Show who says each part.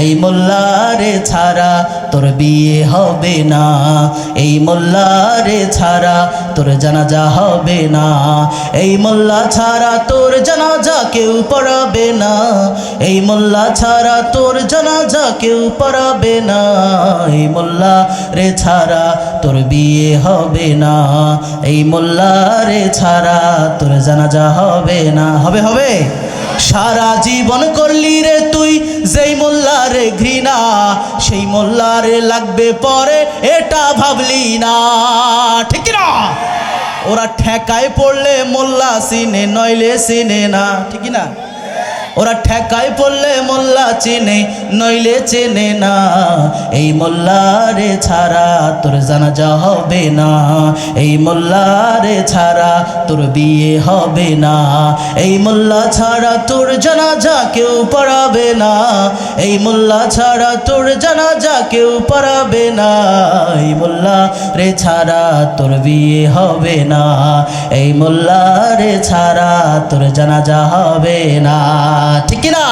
Speaker 1: এই মোল্লারে ছাড়া তোর বিয়ে হবে না। এই মোল্লারে ছাড়া তোর জানাজা হবে না। এই মোল্লা ছাড়া তোর জানাজা কেউ পড়াবে না। এই মোল্লা ছাড়া তোর জানাজা কেউ পড়াবে না। এই মোল্লা রে ছাড়া তোর বিয়ে হবে না। এই মোল্লা রে ছাড়া তোর জানাজা হবে না। হবে হবে? সারা জীবন করলি রে তুই মোল্লারে ঘৃণা সেই মোল্লার লাগবে পরে, এটা ভাবলি না। ঠিক না? ওরা ঠেকায় পড়লে মোল্লা সিনে, নইলে সিনে না। ঠিক না? ওরা ঠেকায় পড়লে মোল্লা চেনে, নইলে চেনে না। এই মোল্লারে ছাড়া তোর জানাজা হবে না। এই মোল্লারে ছাড়া তোর বিয়ে হবে না। এই মোল্লা ছাড়া তোর জানাজা কেউ পড়াবে না। এই মোল্লা ছাড়া তোর জানাজা কেউ পড়াবে না। এই মোল্লা রে ছাড়া তোর বিয়ে হবে না। এই মোল্লা রে ছাড়া তোর জানাজা হবে না। ঠিক কি না